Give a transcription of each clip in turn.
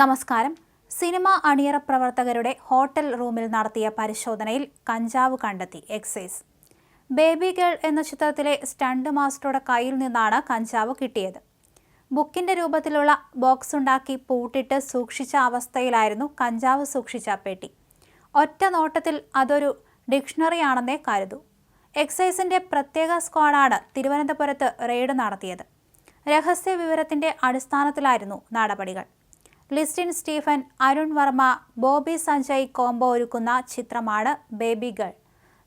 നമസ്കാരം. സിനിമ അണിയറ പ്രവർത്തകരുടെ ഹോട്ടൽ റൂമിൽ നടത്തിയ പരിശോധനയിൽ കഞ്ചാവ് കണ്ടെത്തി എക്സൈസ്. ബേബി ഗേൾ എന്ന ചിത്രത്തിലെ സ്റ്റണ്ട് മാസ്റ്ററുടെ കയ്യിൽ നിന്നാണ് കഞ്ചാവ് കിട്ടിയത്. ബുക്കിന്റെ രൂപത്തിലുള്ള ബോക്സ് ഉണ്ടാക്കി പൂട്ടിട്ട് സൂക്ഷിച്ച അവസ്ഥയിലായിരുന്നു കഞ്ചാവ് സൂക്ഷിച്ച പെട്ടി. ഒറ്റ നോട്ടത്തിൽ അതൊരു ഡിക്ഷണറിയാണെന്നേ കരുതൂ. എക്സൈസിന്റെ പ്രത്യേക സ്ക്വാഡാണ് തിരുവനന്തപുരത്ത് റെയ്ഡ് നടത്തിയത്. രഹസ്യ വിവരത്തിന്റെ അടിസ്ഥാനത്തിലായിരുന്നു നടപടികൾ. Listin Stephen Arun Varma Bobby Sanjay combo ഒരുക്കുന്ന ചിത്രമാണ് ബേബി ഗേൾ.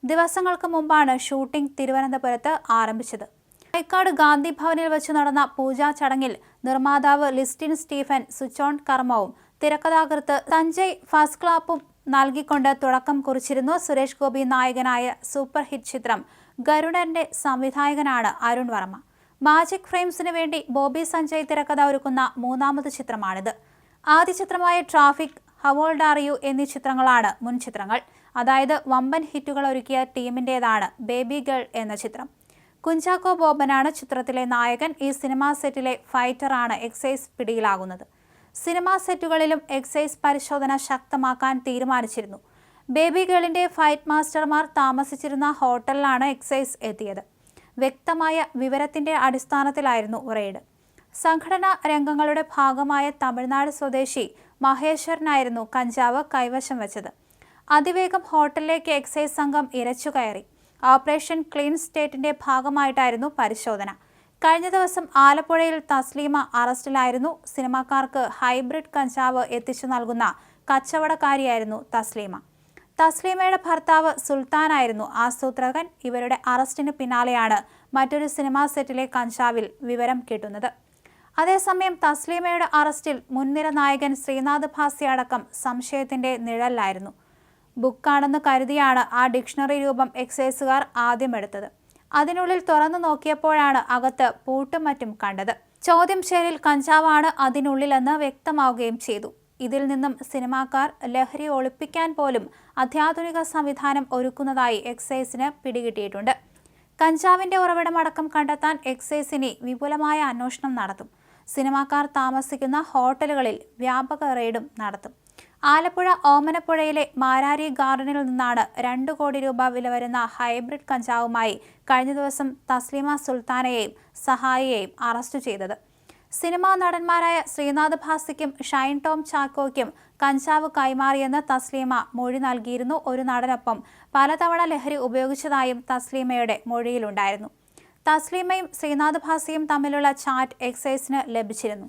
ദിവസങ്ങൾക്ക് മുമ്പാണ് ഷൂട്ടിംഗ് തിരുവനന്തപുരത്ത് ആരംഭിച്ചത്. തൈക്കാട് ഗാന്ധി ഭവനിൽ വെച്ച് നടന്ന പൂജാ ചടങ്ങിൽ നിർമ്മാതാവ് ലിസ്റ്റിൻ സ്റ്റീഫൻ സുച്ചോൺ കർമ്മവും തിരക്കഥാകൃത്ത് സഞ്ജയ് ഫസ്റ്റ് ക്ലാപ്പും നൽകിക്കൊണ്ട് തുടക്കം കുറിച്ചിരുന്നു സുരേഷ് ഗോപി നായകനായ സൂപ്പർ ഹിറ്റ് ചിത്രം ഗരുഡന്റെ സംവിധായകനാണ് അരുൺ വർമ്മ. മാജിക് ഫ്രെയിംസിന് വേണ്ടി ബോബി സഞ്ജയ് തിരക്കഥ ഒരുക്കുന്ന മൂന്നാമത് ചിത്രമാണിത്. ആദ്യ ചിത്രമായ ട്രാഫിക് ഹവോൾഡ് ആർ യു എന്നീ ചിത്രങ്ങളാണ് മുൻ ചിത്രങ്ങൾ. അതായത് വമ്പൻ ഹിറ്റുകൾ ഒരുക്കിയ ടീമിന്റേതാണ് ബേബി ഗേൾ എന്ന ചിത്രം. കുഞ്ചാക്കോ ബോബനാണ് ചിത്രത്തിലെ നായകൻ. ഈ സിനിമാ സെറ്റിലെ ഫൈറ്ററാണ് എക്സൈസ് പിടിയിലാകുന്നത്. സിനിമാ സെറ്റുകളിലും എക്സൈസ് പരിശോധന ശക്തമാക്കാൻ തീരുമാനിച്ചിരുന്നു. ബേബി ഗേളിന്റെ ഫൈറ്റ് മാസ്റ്റർമാർ താമസിച്ചിരുന്ന ഹോട്ടലിലാണ് എക്സൈസ് എത്തിയത്. വ്യക്തമായ വിവരത്തിന്റെ അടിസ്ഥാനത്തിലായിരുന്നു റെയ്ഡ്. സംഘടനാ രംഗങ്ങളുടെ ഭാഗമായ തമിഴ്നാട് സ്വദേശി മഹേശ്വരനായിരുന്നു കഞ്ചാവ് കൈവശം വെച്ചത്. അതിവേഗം ഹോട്ടലിലേക്ക് എക്സൈസ് സംഘം ഇരച്ചു കയറി. ഓപ്പറേഷൻ ക്ലീൻ സ്റ്റേറ്റിന്റെ ഭാഗമായിട്ടായിരുന്നു പരിശോധന. കഴിഞ്ഞ ദിവസം ആലപ്പുഴയിൽ തസ്ലീമ അറസ്റ്റിലായിരുന്നു സിനിമാക്കാർക്ക് ഹൈബ്രിഡ് കഞ്ചാവ് എത്തിച്ചു നൽകുന്ന കച്ചവടക്കാരിയായിരുന്നു തസ്ലീമ. തസ്ലീമയുടെ ഭർത്താവ് സുൽത്താനായിരുന്നു ആസൂത്രകൻ. ഇവരുടെ അറസ്റ്റിന് പിന്നാലെയാണ് മറ്റൊരു സിനിമാ സെറ്റിലെ കഞ്ചാവിൽ വിവരം കിട്ടുന്നത്. അതേസമയം തസ്ലീമയുടെ അറസ്റ്റിൽ മുൻനിര നായകൻ ശ്രീനാഥ് ഭാസി അടക്കം സംശയത്തിന്റെ നിഴലിലായിരുന്നു. ബുക്കാണെന്ന് കരുതിയാണ് ആ ഡിക്ഷണറി രൂപം എക്സൈസുകാർ ആദ്യം എടുത്തത് അതിനുള്ളിൽ തുറന്നു നോക്കിയപ്പോഴാണ് അകത്ത് പൂട്ടും മറ്റും കണ്ടത്. ചോദ്യം ചെയ്യലിൽ കഞ്ചാവാണ് അതിനുള്ളിലെന്ന് വ്യക്തമാവുകയും ചെയ്തു. ഇതിൽ നിന്നും സിനിമാക്കാർ ലഹരി ഒളിപ്പിക്കാൻ പോലും അത്യാധുനിക സംവിധാനം ഒരുക്കുന്നതായി എക്സൈസിന് പിടികിട്ടിയിട്ടുണ്ട്. കഞ്ചാവിന്റെ ഉറവിടമടക്കം കണ്ടെത്താൻ എക്സൈസിനെ വിപുലമായ അന്വേഷണം നടത്തും. സിനിമാക്കാർ താമസിക്കുന്ന ഹോട്ടലുകളിൽ വ്യാപക റെയ്ഡും നടത്തും. ആലപ്പുഴ ഓമനപ്പുഴയിലെ മാരാരി ഗാർഡനിൽ നിന്നാണ് രണ്ട് കോടി രൂപ വില വരുന്ന ഹൈബ്രിഡ് കഞ്ചാവുമായി കഴിഞ്ഞ ദിവസം തസ്ലിമ സുൽത്താനയെയും സഹായിയെയും അറസ്റ്റ് ചെയ്തത്. സിനിമാ നടന്മാരായ ശ്രീനാഥ് ഭാസിക്കും ഷൈൻ ടോം ചാക്കോയ്ക്കും കഞ്ചാവ് കൈമാറിയെന്ന് തസ്ലീമ മൊഴി നൽകിയിരുന്നു. ഒരു നടനൊപ്പം പലതവണ ലഹരി ഉപയോഗിച്ചതായും തസ്ലീമയുടെ മൊഴിയിലുണ്ടായിരുന്നു. തസ്ലീമയും ശ്രീനാഥ് ഭാസിയും തമ്മിലുള്ള ചാറ്റ് എക്സൈസിന് ലഭിച്ചിരുന്നു